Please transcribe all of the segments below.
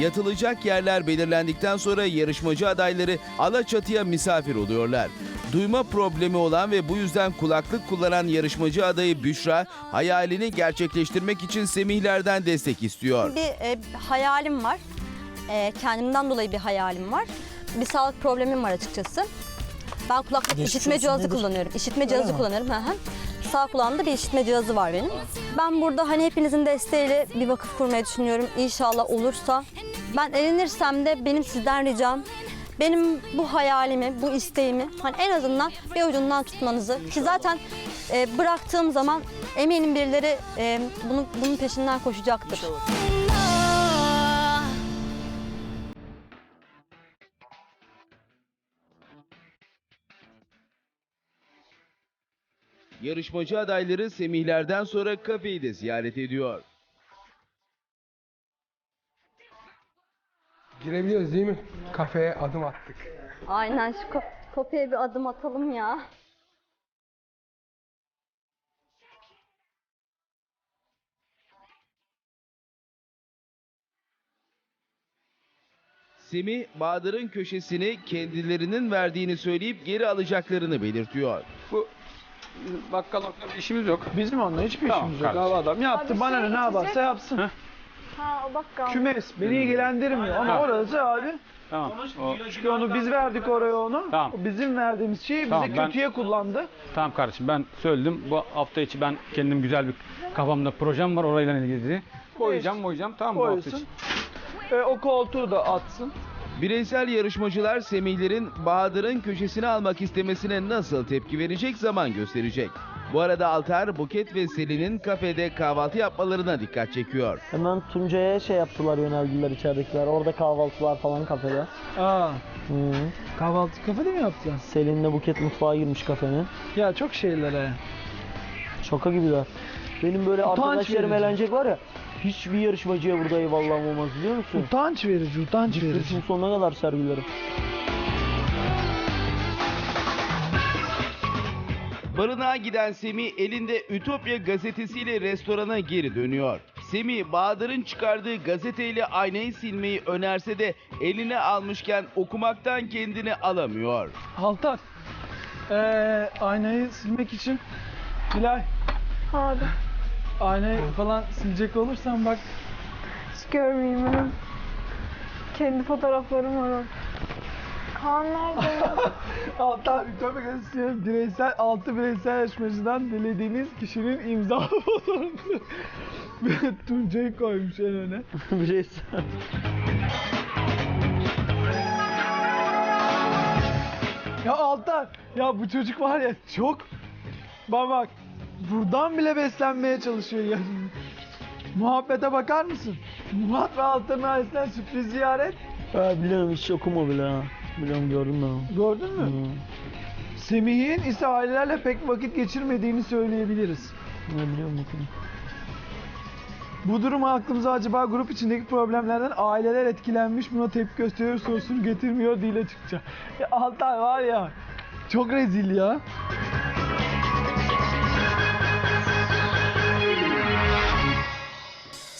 Yatılacak yerler belirlendikten sonra yarışmacı adayları Alaçatı'ya misafir oluyorlar. Duyma problemi olan ve bu yüzden kulaklık kullanan yarışmacı adayı Büşra hayalini gerçekleştirmek için Semihlerden destek istiyor. Bir e, hayalim var. E, kendimden dolayı bir hayalim var. Bir sağlık problemim var açıkçası. Ben kulaklık Geçmiş işitme olsun, cihazı nedir? kullanıyorum. İşitme cihazı mi? kullanıyorum. Hı hı. Sağ kulağımda bir işitme cihazı var benim. Ben burada hani hepinizin desteğiyle bir vakıf kurmayı düşünüyorum. İnşallah olursa. Ben elenirsem de benim sizden ricam benim bu hayalimi, bu isteğimi hani en azından bir ucundan tutmanızı ki zaten e, bıraktığım zaman eminim birileri e, bunun, bunun peşinden koşacaktır. Yarışmacı adayları Semihlerden sonra kafeyi de ziyaret ediyor. Girebiliyoruz değil mi? Kafeye adım attık. Aynen şu kop- kopya bir adım atalım ya. Semih, Bahadır'ın köşesini kendilerinin verdiğini söyleyip geri alacaklarını belirtiyor. Bu bakkal nokta bir işimiz yok. Bizim onunla hiçbir Tamam, işimiz yok kardeşim. abi adam yaptı Abi bana şey ne ne yaparsa içecek- yapsın. Ha o bakkal. Kümes beni ilgilendirmiyor ama Ha. orası abi. Tamam. O, Çünkü onu biz verdik oraya onu. Tamam. O bizim verdiğimiz şeyi bize Tamam, ben- kötüye kullandı. tamam kardeşim ben söyledim. Bu hafta içi ben kendim güzel bir kafamda projem var orayla ilgili. Koyacağım koyacağım tamam mı bu hafta Koysun. içi? E, o koltuğu da atsın. Bireysel yarışmacılar Semihlerin Bahadır'ın köşesini almak istemesine nasıl tepki verecek zaman gösterecek. Bu arada Altar, Buket ve Selin'in kafede kahvaltı yapmalarına dikkat çekiyor. Hemen Tuncay'a şey yaptılar yöneldiler içeridekiler. Orada kahvaltılar falan kafede. Aa, Hı. kahvaltı kafede mi yaptı? Selin'le Buket mutfağa girmiş kafenin. Ya çok şeylere. Şaka gibiler. Benim böyle Utanç arkadaşlarım verici. eğlenecek var ya. Hiçbir yarışmacıya burada eyvallahım olmaz biliyor musun? Utanç verici, utanç verici. Kısmın sonuna kadar sergilerim. Barınağa giden Semih elinde Ütopya gazetesiyle restorana geri dönüyor. Semih, Bahadır'ın çıkardığı gazeteyle aynayı silmeyi önerse de eline almışken okumaktan kendini alamıyor. Altar. Ee, aynayı silmek için Bilal Abi aynayı falan silecek olursan bak hiç görmeyeyim benim. Kendi fotoğraflarım var orada. Kaan nerede? Altar Ütopya Gazetesi'nin bireysel, altı bireysel yarışmacıdan dilediğiniz kişinin imza fotoğrafı. Ve Tuncay'ı koymuş en öne. Bireysel. Ya Altar, ya bu çocuk var ya çok... Bak bak, buradan bile beslenmeye çalışıyor ya. Muhabbete bakar mısın? Muhat ve Altar'ın ailesinden sürpriz ziyaret. Ha, biliyorum hiç okuma bile ha. Biliyorum gördüm ben onu. Gördün mü? Hı. Semih'in ise ailelerle pek vakit geçirmediğini söyleyebiliriz. Ne biliyorum bakayım. Bu durum aklımıza acaba grup içindeki problemlerden aileler etkilenmiş buna tepki gösteriyor sorusunu getirmiyor değil açıkça. Ya Altay var ya çok rezil ya.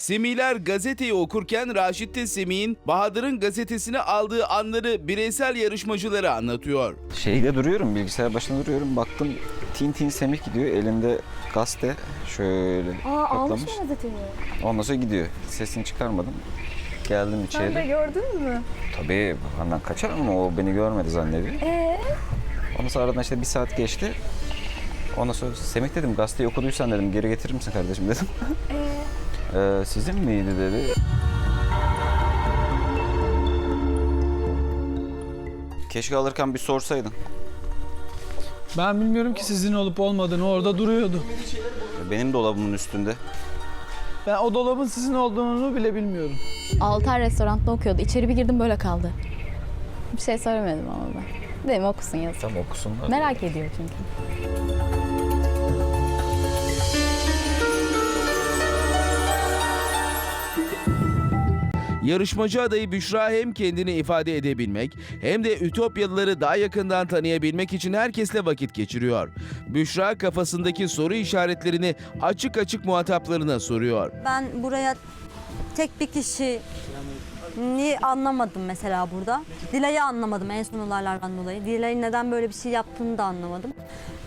Semihler gazeteyi okurken Raşit de Semih'in Bahadır'ın gazetesini aldığı anları bireysel yarışmacılara anlatıyor. Şeyde duruyorum, bilgisayar başında duruyorum. Baktım Tin Tin Semih gidiyor. Elinde gazete şöyle katlamış. gazeteyi? Ondan sonra gidiyor. Sesini çıkarmadım. Geldim Sen de içeri. gördün mü? Tabii benden kaçar ama o beni görmedi zannediyor. Ee? Ondan sonra aradan işte bir saat geçti. Ondan sonra Semih dedim gazeteyi okuduysan dedim geri getirir misin kardeşim dedim. Ee, sizin miydi dedi. Keşke alırken bir sorsaydın. Ben bilmiyorum ki sizin olup olmadığını orada duruyordu. Benim dolabımın üstünde. Ben o dolabın sizin olduğunu bile bilmiyorum. Altar restoranda okuyordu. İçeri bir girdim böyle kaldı. Bir şey söylemedim ama ben. Dedim okusun yazık. Tam okusunlar. Merak ediyor çünkü. Yarışmacı adayı Büşra hem kendini ifade edebilmek hem de Ütopyalıları daha yakından tanıyabilmek için herkesle vakit geçiriyor. Büşra kafasındaki soru işaretlerini açık açık muhataplarına soruyor. Ben buraya tek bir kişi Niye anlamadım mesela burada. Dilay'ı anlamadım en son olaylardan dolayı. Dilay'ın neden böyle bir şey yaptığını da anlamadım.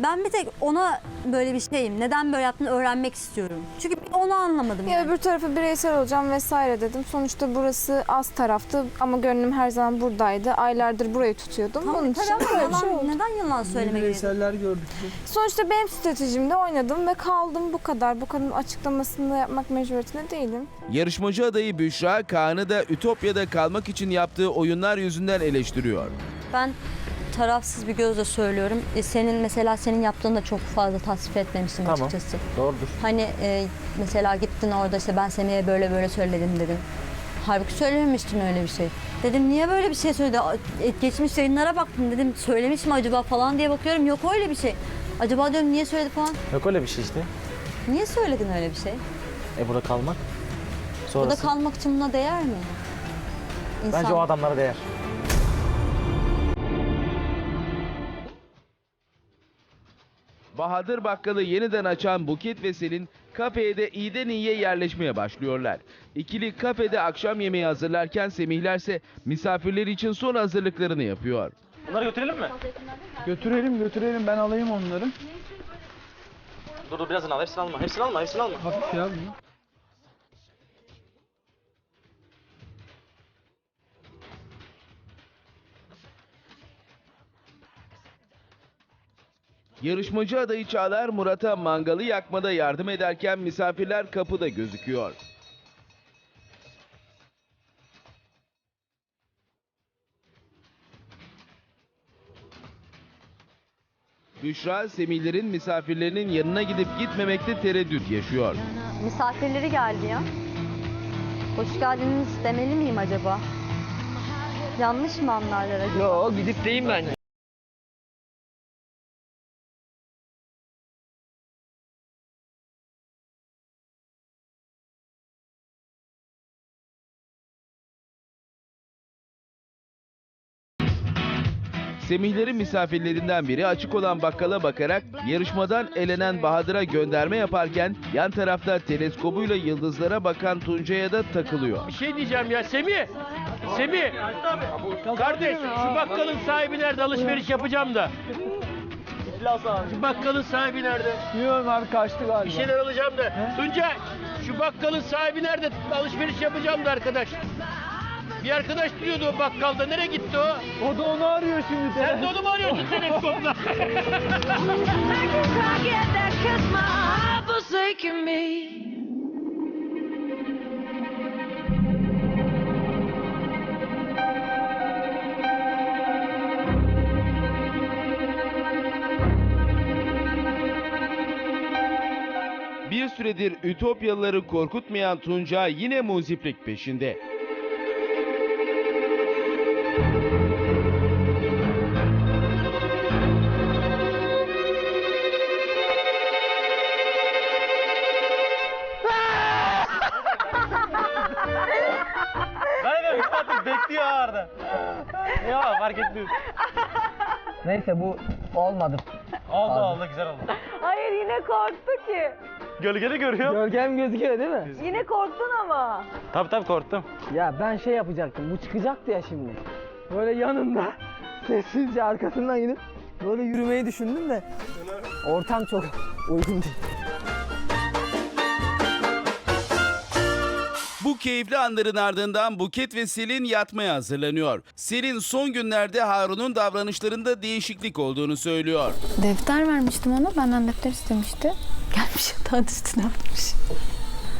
Ben bir tek ona böyle bir şeyim. Neden böyle yaptığını öğrenmek istiyorum. Çünkü onu anlamadım. Ya Yani. öbür tarafı bireysel olacağım vesaire dedim. Sonuçta burası az taraftı ama gönlüm her zaman buradaydı. Aylardır burayı tutuyordum. Tamam, Bunun için tamam, böyle bir şey oldu. neden yalan söylemek? Bireyseller gördük. Sonuçta benim stratejimde oynadım ve kaldım bu kadar. Bu kadar açıklamasını da yapmak mecburiyetinde değilim. Yarışmacı adayı Büşra, Kaan'ı da Ütopya'da kalmak için yaptığı oyunlar yüzünden eleştiriyor. Ben tarafsız bir gözle söylüyorum. E, senin mesela senin yaptığını da çok fazla tasvip etmemiştim Tamam. açıkçası. Doğrudur. Hani e, mesela gittin orada işte ben Semih'e böyle böyle söyledim dedim. Halbuki söylememiştin öyle bir şey. Dedim niye böyle bir şey söyledi? A- e, Geçmiş yayınlara baktım dedim söylemiş mi acaba falan diye bakıyorum. Yok öyle bir şey. Acaba diyorum niye söyledi falan. Yok öyle bir şey işte. Niye söyledin öyle bir şey? E burada kalmak. Burada Sonrası. kalmak için buna değer mi? İnsan... Bence o adamlara değer. Bahadır Bakkal'ı yeniden açan Buket ve Selin kafeye de iyiden iyiye yerleşmeye başlıyorlar. İkili kafede akşam yemeği hazırlarken Semihlerse misafirler için son hazırlıklarını yapıyor. Bunları götürelim mi? Götürelim götürelim ben alayım onları. Dur dur birazını al. Hepsini alma. Hepsini alma. Hepsini alma. Hafif ya Yarışmacı adayı Çağlar Murat'a mangalı yakmada yardım ederken misafirler kapıda gözüküyor. Büşra, Semihlerin misafirlerinin yanına gidip gitmemekte tereddüt yaşıyor. Misafirleri geldi ya. Hoş geldiniz demeli miyim acaba? Yanlış mı anlarlar acaba? Yo gidip deyim ben. Semihlerin misafirlerinden biri açık olan bakkala bakarak yarışmadan elenen Bahadır'a gönderme yaparken yan tarafta teleskobuyla yıldızlara bakan Tuncay'a da takılıyor. Bir şey diyeceğim ya Semih. Semih. Kardeş şu bakkalın sahibi nerede alışveriş yapacağım da. Şu bakkalın sahibi nerede? Bilmiyorum abi kaçtı galiba. Bir şeyler alacağım da. Tuncay şu bakkalın sahibi nerede? Alışveriş yapacağım da arkadaş. Bir arkadaş diyordu o bakkalda. Nereye gitti o? O da onu arıyor şimdi. Sen de onu mu arıyorsun telefonla? Bir süredir Ütopyalıları korkutmayan Tunca yine muziplik peşinde. Bekliyor orada. ya fark etmiyor. Neyse bu olmadı. Oldu oldu güzel oldu. Hayır yine korktu ki. Gölgede görüyor. Gölgem gözüküyor değil mi? Yine korktun ama. Tabii tabii korktum. Ya ben şey yapacaktım. Bu çıkacaktı ya şimdi. Böyle yanında sessizce arkasından gidip böyle yürümeyi düşündüm de ortam çok uygun değil. Keyifli anların ardından Buket ve Selin yatmaya hazırlanıyor. Selin son günlerde Harun'un davranışlarında değişiklik olduğunu söylüyor. Defter vermiştim ona. Benden defter istemişti. Gelmiş yatağın üstüne atmış.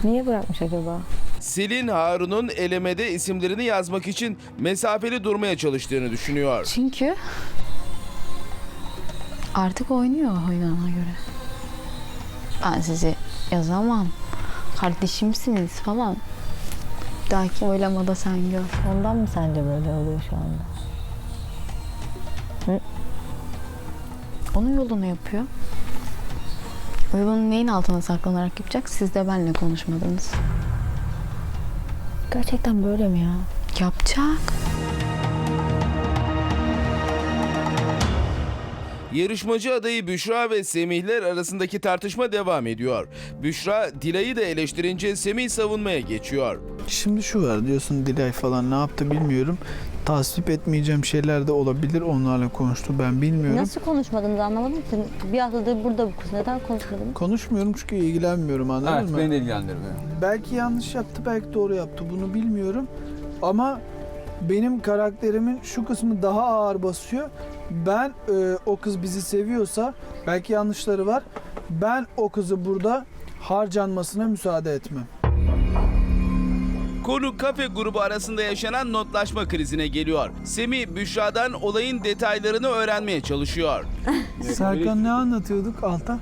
Niye bırakmış acaba? Selin Harun'un elemede isimlerini yazmak için mesafeli durmaya çalıştığını düşünüyor. Çünkü artık oynuyor oynana göre. Ben sizi yazamam. Kardeşimsiniz falan. Bir dahaki oylamada sen gör. Ondan mı sence böyle oluyor şu anda? Onun yolunu yapıyor. O yolun neyin altına saklanarak yapacak? Siz de benle konuşmadınız. Gerçekten böyle mi ya? Yapacak. Yarışmacı adayı Büşra ve Semihler arasındaki tartışma devam ediyor. Büşra Dilay'ı da eleştirince Semih savunmaya geçiyor. Şimdi şu var diyorsun Dilay falan ne yaptı bilmiyorum. Tasvip etmeyeceğim şeyler de olabilir. Onlarla konuştu ben bilmiyorum. Nasıl konuşmadınız anlamadım ki. Bir haftadır burada bu kız. Neden konuşmadınız? Konuşmuyorum çünkü ilgilenmiyorum anladın Evet mı? beni de ilgilendirmiyor. Belki yanlış yaptı, belki doğru yaptı. Bunu bilmiyorum. Ama benim karakterimin şu kısmı daha ağır basıyor. Ben e, o kız bizi seviyorsa belki yanlışları var. Ben o kızı burada harcanmasına müsaade etmem. Konu kafe grubu arasında yaşanan notlaşma krizine geliyor. Semih Büşra'dan olayın detaylarını öğrenmeye çalışıyor. Serkan ne anlatıyorduk Altan?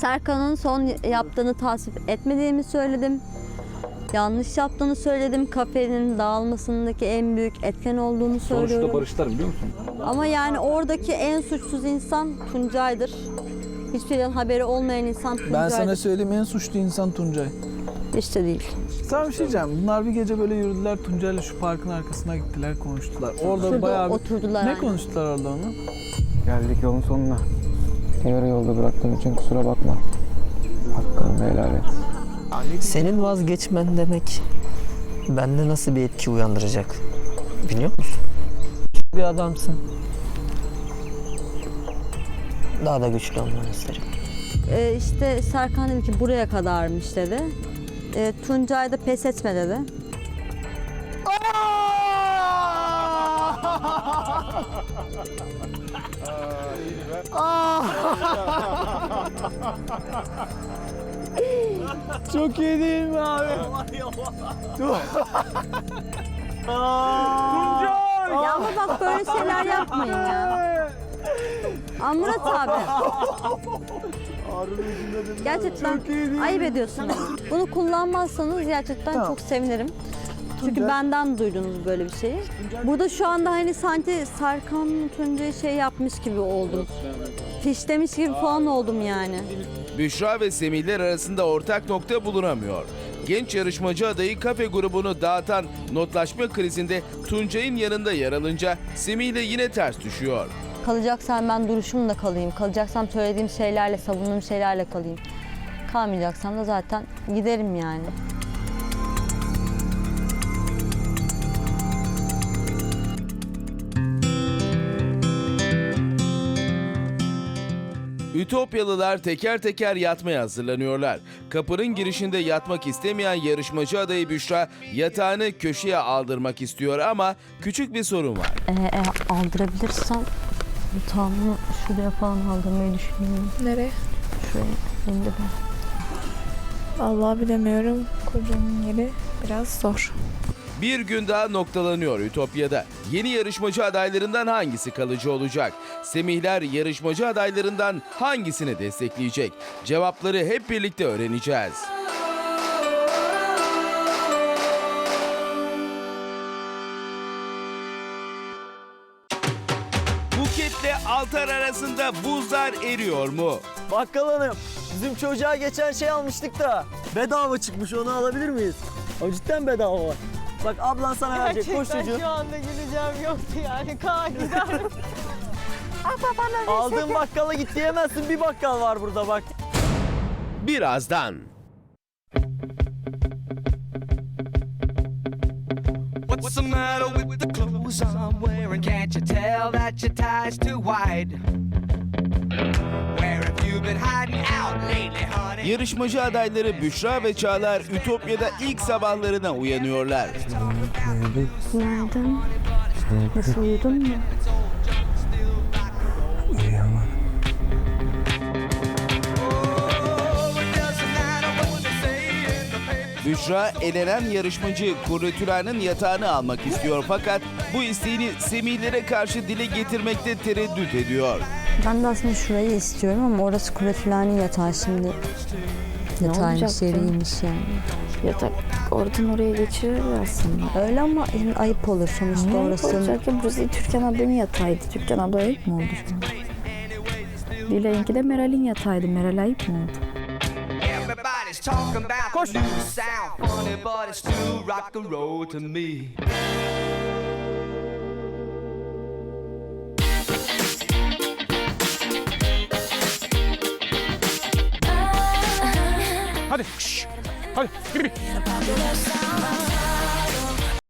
Serkan'ın son yaptığını tasvip etmediğimi söyledim. Yanlış yaptığını söyledim. Kafenin dağılmasındaki en büyük etken olduğunu söylüyorum. Sonuçta barışlar biliyor musun? Ama yani oradaki en suçsuz insan Tuncay'dır. Hiçbir şeyden haberi olmayan insan Ben Tuncay'dır. sana söyleyeyim en suçlu insan Tuncay. İşte değil. Sana bir şey diyeceğim. Bunlar bir gece böyle yürüdüler Tuncay'la şu parkın arkasına gittiler konuştular. Orada Şurada bayağı bir... oturdular. Ne yani. konuştular orada onu? Geldik yolun sonuna. Yarı yolda bıraktığım için kusura bakma. Hakkını helal et. Senin vazgeçmen demek bende nasıl bir etki uyandıracak biliyor musun? Bir adamsın. Daha da güçlü olmanı isterim. Ee, işte Serkan dedi ki buraya kadarmış dedi. Ee, Tuncay da pes etme dedi. Çok iyi değil mi abi? Ya ama bak böyle şeyler yapmayın ya. Aa, Murat abi. Gerçekten ayıp ediyorsun. Bunu kullanmazsanız gerçekten Tamam. çok sevinirim. Çünkü Tuncay- benden duydunuz böyle bir şeyi. Burada şu anda hani sanki Serkan Tuncay şey yapmış gibi oldum. Fişlemiş gibi falan oldum yani. Büşra ve Semihler arasında ortak nokta bulunamıyor. Genç yarışmacı adayı kafe grubunu dağıtan notlaşma krizinde Tuncay'ın yanında yer alınca Semih ile yine ters düşüyor. Kalacaksam ben duruşumla kalayım. Kalacaksam söylediğim şeylerle, savunduğum şeylerle kalayım. Kalmayacaksam da zaten giderim yani. Ütopyalılar teker teker yatmaya hazırlanıyorlar. Kapının girişinde yatmak istemeyen yarışmacı adayı Büşra yatağını köşeye aldırmak istiyor ama küçük bir sorun var. Ee, e, aldırabilirsem yatağımı şuraya falan aldırmayı düşünüyorum. Nereye? Şuraya elimde ben. Vallahi bilemiyorum. Kocamın yeri biraz zor. Bir gün daha noktalanıyor Ütopya'da. Yeni yarışmacı adaylarından hangisi kalıcı olacak? Semihler yarışmacı adaylarından hangisini destekleyecek? Cevapları hep birlikte öğreneceğiz. Buket'le Altar arasında buzlar eriyor mu? Bakkal hanım bizim çocuğa geçen şey almıştık da bedava çıkmış onu alabilir miyiz? O cidden bedava var. Bak ablan sana verecek koş çocuğu. şu anda güleceğim yoktu yani. Kaan gider. Aldığın bakkala git diyemezsin bir bakkal var burada bak. Birazdan. What's the matter with the clothes I'm wearing? Can't you tell that your tie's too wide? Yarışmacı adayları Büşra ve Çağlar Ütopya'da ilk sabahlarına uyanıyorlar. Günaydın. Nasıl uyudun mu? Büşra elenen yarışmacı Kurretülen'in yatağını almak istiyor fakat bu isteğini Semih'lere karşı dile getirmekte tereddüt ediyor. Ben de aslında şurayı istiyorum ama orası Kuretülen'in yatağı şimdi. Yatağıymış, olacak canım? yeriymiş yani. Yatak oradan oraya geçirir aslında. Öyle ama şimdi ayıp olur sonuçta Ne orası. olacak ya burası Türkan ablanın yatağıydı. Türkan abla ayıp mı oldu şu an? Dilay'ınki de Meral'in yatağıydı. Meral ayıp mı oldu? Everybody's talking about the new sound, funny, but it's still rock and roll to me. Hadi. Şşş. Hadi. Yürü.